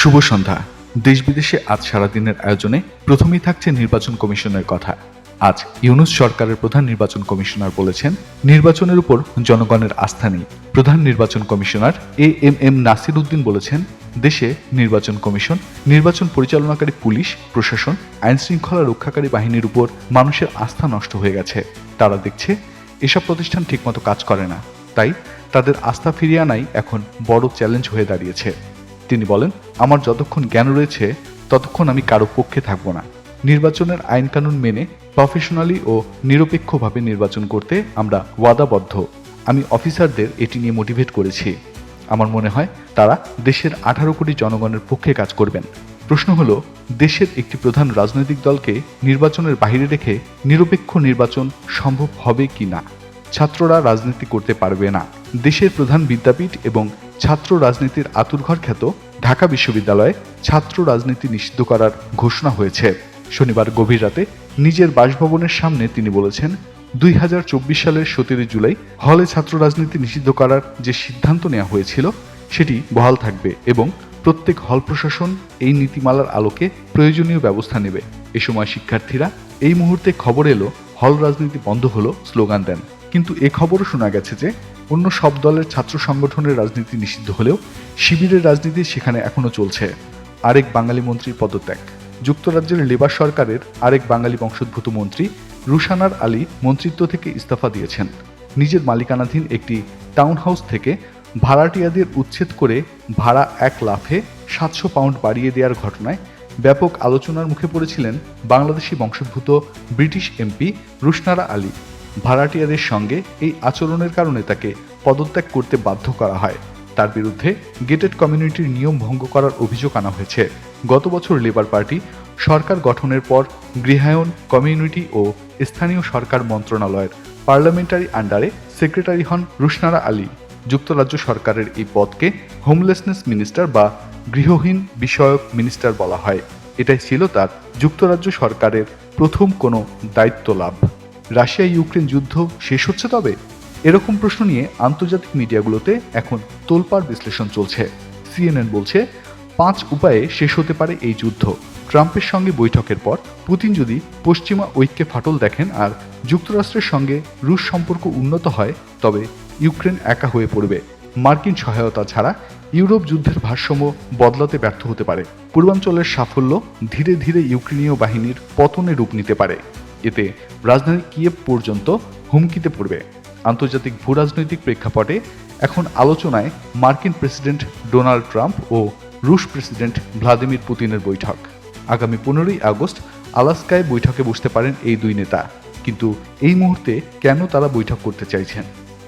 শুভ সন্ধ্যা। দেশ বিদেশে আজ সারাদিনের আয়োজনে প্রথমেই থাকছে নির্বাচন কমিশনের কথা। আজ ইউনুস সরকারের প্রধান নির্বাচন কমিশনার বলেছেন, নির্বাচনের উপর জনগণের আস্থা নেই। প্রধান নির্বাচন commissioner A M M Nasir Uddin বলেছেন, দেশে নির্বাচন কমিশন, নির্বাচন পরিচালনাকারী পুলিশ, প্রশাসন, আইন শৃঙ্খলা রক্ষাকারী বাহিনীর উপর মানুষের আস্থা নষ্ট হয়ে গেছে। তারা দেখছে, এসব প্রতিষ্ঠান ঠিকমতো কাজ করে না। তাই তাদের আস্থা ফিরিয়ে আনাই এখন বড় চ্যালেঞ্জ হয়ে দাঁড়িয়েছে। তিনি বলেন, আমার যতক্ষণ জ্ঞান রয়েছে, ততক্ষণ আমি কারও পক্ষে থাকব না। নির্বাচনের আইন কানুন মেনে, প্রফেশনালি ও নিরপেক্ষভাবে নির্বাচন করতে আমরা ওয়াদাবদ্ধ। আমি অফিসারদের এটি নিয়ে মোটিভেট করেছি। আমার মনে হয়, তারা দেশের আঠারো কোটি জনগণের পক্ষে কাজ করবেন। প্রশ্ন হলো, দেশের একটি প্রধান রাজনৈতিক দলকে নির্বাচনের বাইরে রেখে নিরপেক্ষ নির্বাচন সম্ভব হবে কি না? ছাত্ররা রাজনীতি করতে পারবে না। দেশের প্রধান বিদ্যাপীঠ এবং ছাত্র রাজনীতির আতুরঘর খ্যাত ঢাকা বিশ্ববিদ্যালয়ে ছাত্র রাজনীতি নিষিদ্ধ করার ঘোষণা হয়েছে। শনিবার গভীর রাতে নিজের বাসভবনের সামনে তিনি বলেছেন, দুই হাজার চব্বিশ সালের সতেরোই জুলাই হলে ছাত্র রাজনীতি নিষিদ্ধ করার যে সিদ্ধান্ত নেওয়া হয়েছিল, সেটি বহাল থাকবে এবং প্রত্যেক হল প্রশাসন এই নীতিমালার আলোকে প্রয়োজনীয় ব্যবস্থা নেবে। এ সময় শিক্ষার্থীরা এই মুহূর্তে খবর এলো, হল রাজনীতি বন্ধ হলো স্লোগান দেন। কিন্তু এ খবরও শোনা গেছে যে অন্য সব দলের ছাত্র সংগঠনের রাজনীতি নিষিদ্ধ হলেও শিবিরের রাজনীতি সেখানে এখনও চলছে। আরেক বাঙালি মন্ত্রীর পদত্যাগ। যুক্তরাজ্যের লেবার সরকারের আরেক বাঙালি বংশোদ্ভূত মন্ত্রী রুশানার আলী মন্ত্রিত্ব থেকে ইস্তফা দিয়েছেন। নিজের মালিকানাধীন একটি টাউন হাউস থেকে ভাড়াটিয়াদের উচ্ছেদ করে ভাড়া এক লাফে সাতশো পাউন্ড বাড়িয়ে দেওয়ার ঘটনায় ব্যাপক আলোচনার মুখে পড়েছিলেন বাংলাদেশি বংশোদ্ভূত ব্রিটিশ এমপি রুশনারা আলী। ভাড়াটিয়াদের সঙ্গে এই আচরণের কারণে তাকে পদত্যাগ করতে বাধ্য করা হয়। তার বিরুদ্ধে গেটেড কমিউনিটির নিয়ম ভঙ্গ করার অভিযোগ আনা হয়েছে। গত বছর লেবার পার্টি সরকার গঠনের পর গৃহায়ন কমিউনিটি ও স্থানীয় সরকার মন্ত্রণালয়ের পার্লামেন্টারি আন্ডারে সেক্রেটারি হন রুশনারা আলী। যুক্তরাজ্য সরকারের এই পদকে হোমলেসনেস মিনিস্টার বা গৃহহীন বিষয়ক মিনিস্টার বলা হয়। এটাই ছিল তার যুক্তরাজ্য সরকারের প্রথম কোনো দায়িত্ব লাভ। রাশিয়া ইউক্রেন যুদ্ধ শেষ হচ্ছে তবে? এরকম প্রশ্ন নিয়ে আন্তর্জাতিক মিডিয়াগুলোতে এখন তোলপাড় বিশ্লেষণ চলছে। সিএনএন বলছে, পাঁচ উপায়ে শেষ হতে পারে এই যুদ্ধ। ট্রাম্পের সঙ্গে বৈঠকের পর পুতিন যদি পশ্চিমা ঐক্যে ফাটল দেখেন আর যুক্তরাষ্ট্রের সঙ্গে রুশ সম্পর্ক উন্নত হয়, তবে ইউক্রেন একা হয়ে পড়বে। মার্কিন সহায়তা ছাড়া ইউরোপ যুদ্ধের ভারসাম্য বদলাতে ব্যর্থ হতে পারে। পূর্বাঞ্চলের সাফল্য ধীরে ধীরে ইউক্রেনীয় বাহিনীর পতনে রূপ নিতে পারে। এতে রাজধানী কিয়েভ পর্যন্ত হুমকিতে পড়বে। আন্তর্জাতিক ভূ রাজনৈতিক প্রেক্ষাপটে এখন আলোচনায় মার্কিন প্রেসিডেন্ট ডোনাল্ড ট্রাম্প ও রুশ প্রেসিডেন্ট ভ্লাদিমির পুতিনের বৈঠক। আগামী পনেরোই আগস্ট আলাস্কায় বৈঠকে বসতে পারেন এই দুই নেতা। কিন্তু এই মুহূর্তে কেন তারা বৈঠক করতে চাইছেন?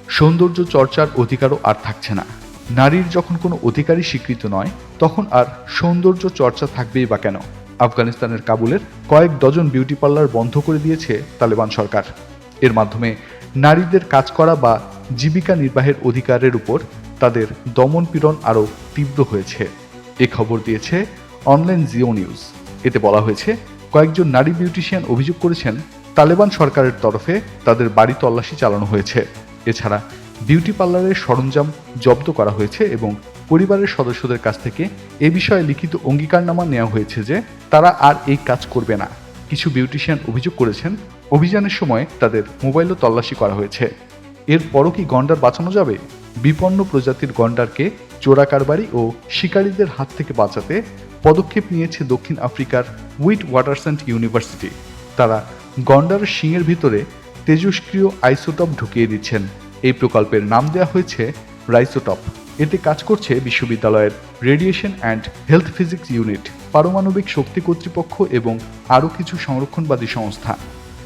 সৌন্দর্য চর্চার অধিকারও আর থাকছে না। নারীর যখন কোনো অধিকারই স্বীকৃত নয়, তখন আর সৌন্দর্য চর্চা থাকবেই বা কেন? আফগানিস্তানের কাবুলের কয়েক ডজন বিউটি পার্লার বন্ধ করে দিয়েছে তালেবান সরকার। এর মাধ্যমে নারীদের কাজ করা বা জীবিকা নির্বাহের অধিকারের উপর তাদের দমন পীড়ন আরও তীব্র হয়েছে। এ খবর দিয়েছে অনলাইন জিও নিউজ। এতে বলা হয়েছে, কয়েকজন নারী বিউটিশিয়ান অভিযোগ করেছেন, তালেবান সরকারের তরফে তাদের বাড়ি তল্লাশি চালানো হয়েছে। এছাড়া বিউটি পার্লারের সরঞ্জাম জব্দ করা হয়েছে এবং পরিবারের সদস্যদের কাছ থেকে এ বিষয়ে লিখিত অঙ্গীকারনামা নেওয়া হয়েছে যে তারা আর এই কাজ করবে না। কিছু বিউটিশিয়ান অভিযোগ করেছেন, অভিযানের সময় তাদের মোবাইলও তল্লাশি করা হয়েছে। এরপরও কি গন্ডার বাঁচানো যাবে? বিপন্ন প্রজাতির গন্ডারকে চোরাকারবারি ও শিকারীদের হাত থেকে বাঁচাতে পদক্ষেপ নিয়েছে দক্ষিণ আফ্রিকার উইট ওয়াটারসেন্ট ইউনিভার্সিটি তারা গন্ডার শিংয়ের ভিতরে তেজস্ক্রিয় আইসোটপ ঢুকিয়ে দিচ্ছেন। এই প্রকল্পের নাম দেওয়া হয়েছে রাইসোটপ। এতে কাজ করছে বিশ্ববিদ্যালয়ের radiation and health physics unit, পারমাণবিক শক্তি কর্তৃপক্ষ এবং আরও কিছু সংরক্ষণবাদী সংস্থা।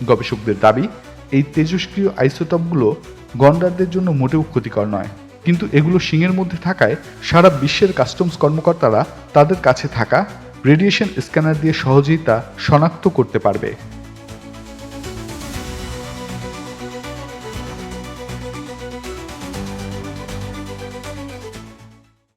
গবেষকদের দাবি, এই তেজস্ক্রিয় আইসোটপগুলো গন্ডারদের জন্য মোটেও ক্ষতিকর নয়। কিন্তু এগুলো শিংয়ের মধ্যে থাকায় সারা বিশ্বের কাস্টমস কর্মকর্তারা তাদের কাছে থাকা রেডিয়েশন স্ক্যানার দিয়ে সহজেই তা শনাক্ত করতে পারবে।